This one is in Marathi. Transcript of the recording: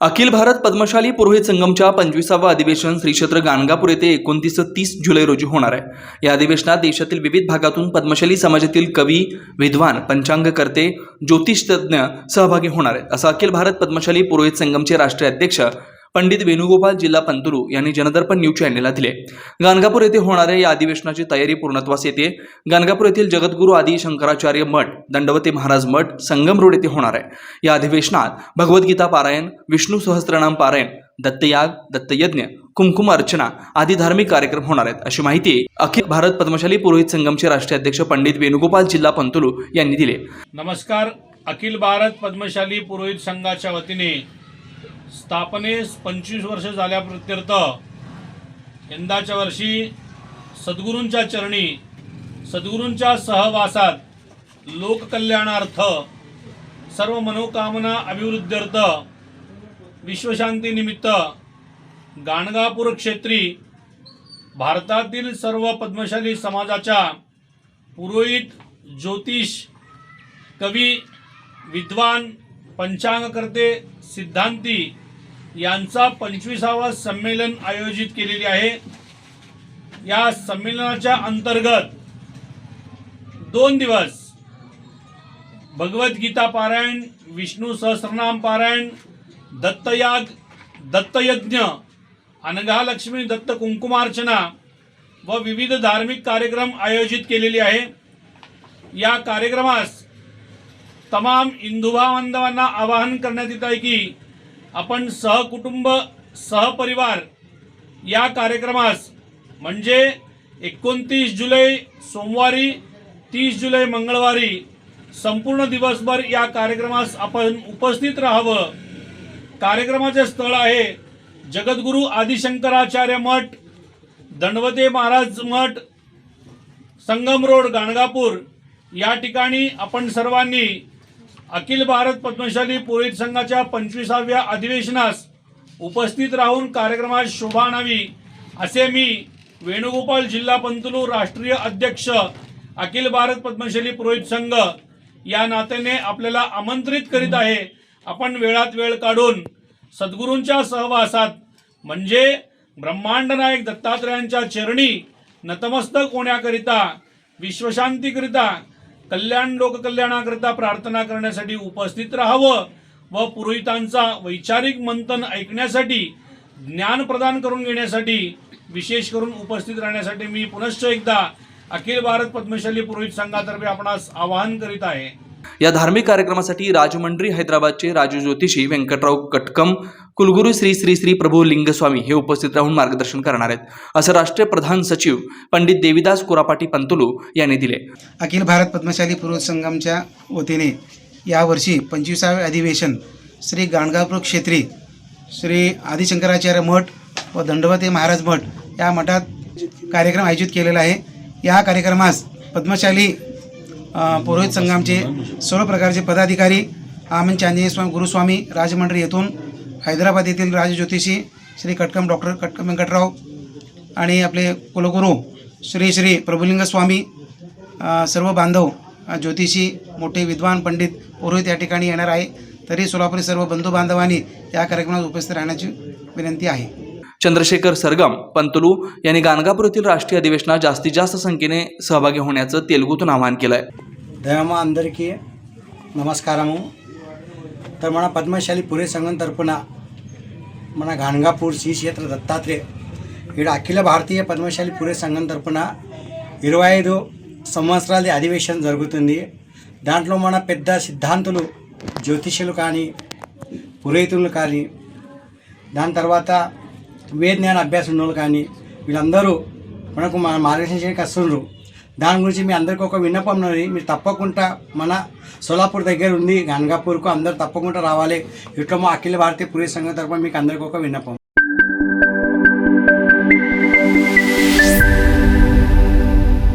अखिल भारत पद्मशाली पुरोहित संगमच्या पंचवीसावं अधिवेशन श्री क्षेत्र गाणगापूर येथे एकोणतीस तीस जुलै रोजी होणार आहे. या अधिवेशनात देशातील विविध भागातून पद्मशाली समाजातील कवी विद्वान पंचांगकर्ते ज्योतिषतज्ञ सहभागी होणार आहेत. असं अखिल भारत पद्मशाली पुरोहित संगमचे राष्ट्रीय अध्यक्ष पंडित वेणुगोपाल जिल्हा पंतुरू यांनी जनदर्पण न्यूज चॅनेलला दिले. गाणगापूर येथे होणाऱ्या या अधिवेशनाची तयारी पूर्णत्वास येते. गाणगापूर येथील जगद्गुरू आदी शंकराचार्य मठ दंडवते महाराज मठ संगम रोड येथे होणार आहे. या अधिवेशनात भगवद्गीता पारायण विष्णू सहस्त्रनाम पारायण दत्तयाग दत्तयज्ञ कुंकुम अर्चना आदी धार्मिक कार्यक्रम होणार आहेत अशी माहिती अखिल भारत पद्मशाली पुरोहित संगमचे राष्ट्रीय अध्यक्ष पंडित वेणुगोपाल जिल्हा पंतुलू यांनी दिले. नमस्कार. अखिल भारत पद्मशाली पुरोहित संघाच्या वतीने स्थापनेस पंचवीस वर्ष झाल्याप्रित्यर्थ यंदाच्या वर्षी सद्गुरूंच्या चरणी सद्गुरूंच्या सहवासात लोककल्याणार्थ सर्व मनोकामना अभिवृद्ध्यर्थ विश्वशांतीनिमित्त गाणगापूर क्षेत्री भारतातील सर्व पद्मशाली समाजाच्या पुरोहित ज्योतिष कवी विद्वान पंचांगकर्ते सिद्धांती यांचा पंचवीसावा संमेलन आयोजित केलेले आहे. या संमेलनाच्या अंतर्गत दोन दिवस भगवद्गीता पारायण विष्णू सहस्रनाम पारायण दत्तयाग दत्तयज्ञ अनघालक्ष्मी दत्त कुंकुमार्चना व विविध धार्मिक कार्यक्रम आयोजित केलेले आहे. या कार्यक्रमास तमाम हिंदू बांधवांना आवाहन करण्यात येत आहे की आपण सहकुटुंब सहपरिवार या कार्यक्रमास म्हणजे एकोणतीस जुलै सोमवारी तीस जुलै मंगळवारी संपूर्ण दिवसभर या कार्यक्रमास आपण उपस्थित राहावं. कार्यक्रमाचे स्थळ आहे जगद्गुरू आदिशंकराचार्य मठ दंडवते महाराज मठ संगम रोड गाणगापूर. या ठिकाणी आपण सर्वांनी अखिल भारत पद्मशाली पुरोहित संघाच्या पंचवीसाव्या अधिवेशनास उपस्थित राहून कार्यक्रमात शोभा आणावी असे मी वेणुगोपाल जिल्हा पंतलू राष्ट्रीय अध्यक्ष अखिल भारत पद्मशाली पुरोहित संघ या नात्याने आपल्याला आमंत्रित करीत आहे. आपण वेळात वेळ काढून सद्गुरूंच्या सहवासात म्हणजे ब्रह्मांड नायक दत्तात्रयांच्या चरणी नतमस्तक होण्याकरिता विश्वशांतीकरिता कल्याण लोककल्याणाकरिता प्रार्थना करण्यासाठी उपस्थित राहावं व पुरोहितांचा वैचारिक मंथन ऐकण्यासाठी ज्ञान प्रदान करून घेण्यासाठी विशेष करून उपस्थित राहण्यासाठी मी पुनश्च एकदा अखिल भारत पद्मशाली पुरोहित संघातर्फे आपणास आवाहन करीत आहे. या धार्मिक कार्यक्रमासाठी राजमंडळी हैदराबादचे राजू ज्योतिषी व्यंकटराव कटकम कुलगुरू श्री श्री श्री प्रभू लिंगस्वामी हे उपस्थित राहून मार्गदर्शन करणार आहेत. असं राष्ट्रीय प्रधान सचिव पंडित देविदास कोरापाटी पंतुलू यांनी दिले. अखिल भारत पद्मशाली पूर्व संगमच्या वतीने यावर्षी पंचवीसावे अधिवेशन श्री गाणगापूर क्षेत्री श्री आदिशंकराचार्य मठ व दंडवते महाराज मठ या मठात कार्यक्रम आयोजित केलेला आहे. या कार्यक्रमास पद्मशाली पुरोहित संघामचे सर्व प्रकारचे पदाधिकारी आमन चांदनी स्वामी गुरुस्वामी राजमंडळी येथून हैदराबाद येथील राजज्योतिषी श्री कटकम डॉक्टर कटकम व्यंकटराव आणि आपले कुलगुरू श्री श्री प्रभुलिंग स्वामी अ, सर्व बांधव अ, ज्योतिषी मोठे विद्वान पंडित पुरोहित या ठिकाणी येणार आहे तरी सोलापुरी सर्व बंधू बांधवांनी या कार्यक्रमात उपस्थित राहण्याची विनंती आहे चंद्रशेखर सरगम पंतुलू यांनी गाणगापूर येथील राष्ट्रीय अधिवेशनात जास्तीत जास्त संख्येने सहभागी होण्याचं तेलुगूतून आवाहन केलं आहे దయమ అందరికీ నమస్కారము तर మన పద్మశాలి పురే సంఘం తరపున మన గాన్గాపూర్ శ్రీ క్షేత్ర దత్తాత్రేయ ఇక్కడ అఖిల భారతీయ పద్మశాలి పూరే సంఘం తరపున ఇరవై ఐదు సంవత్సరాల అధివేశనం జరుగుతుంది. దాంట్లో మన పెద్ద సిద్ధాంతులు జ్యోతిష్యులు కానీ పురోహితులు కానీ దాని తర్వాత వేజ్ఞాన అభ్యాసం ఉన్న వాళ్ళు కానీ వీళ్ళందరూ మనకు మన మార్గదర్శనం చేయడానికి వస్తున్నారు దాని గురించి మీ అందరికీ ఒక విన్నపం ఉన్నది. మీరు తప్పకుండా మన సోలాపూర్ దగ్గర ఉంది గంగాపూర్కు అందరు తప్పకుండా రావాలి. ఇట్లా మా అఖిల భారతీయ పురుష సంఘం తరఫున మీకు అందరికీ ఒక విన్నపం.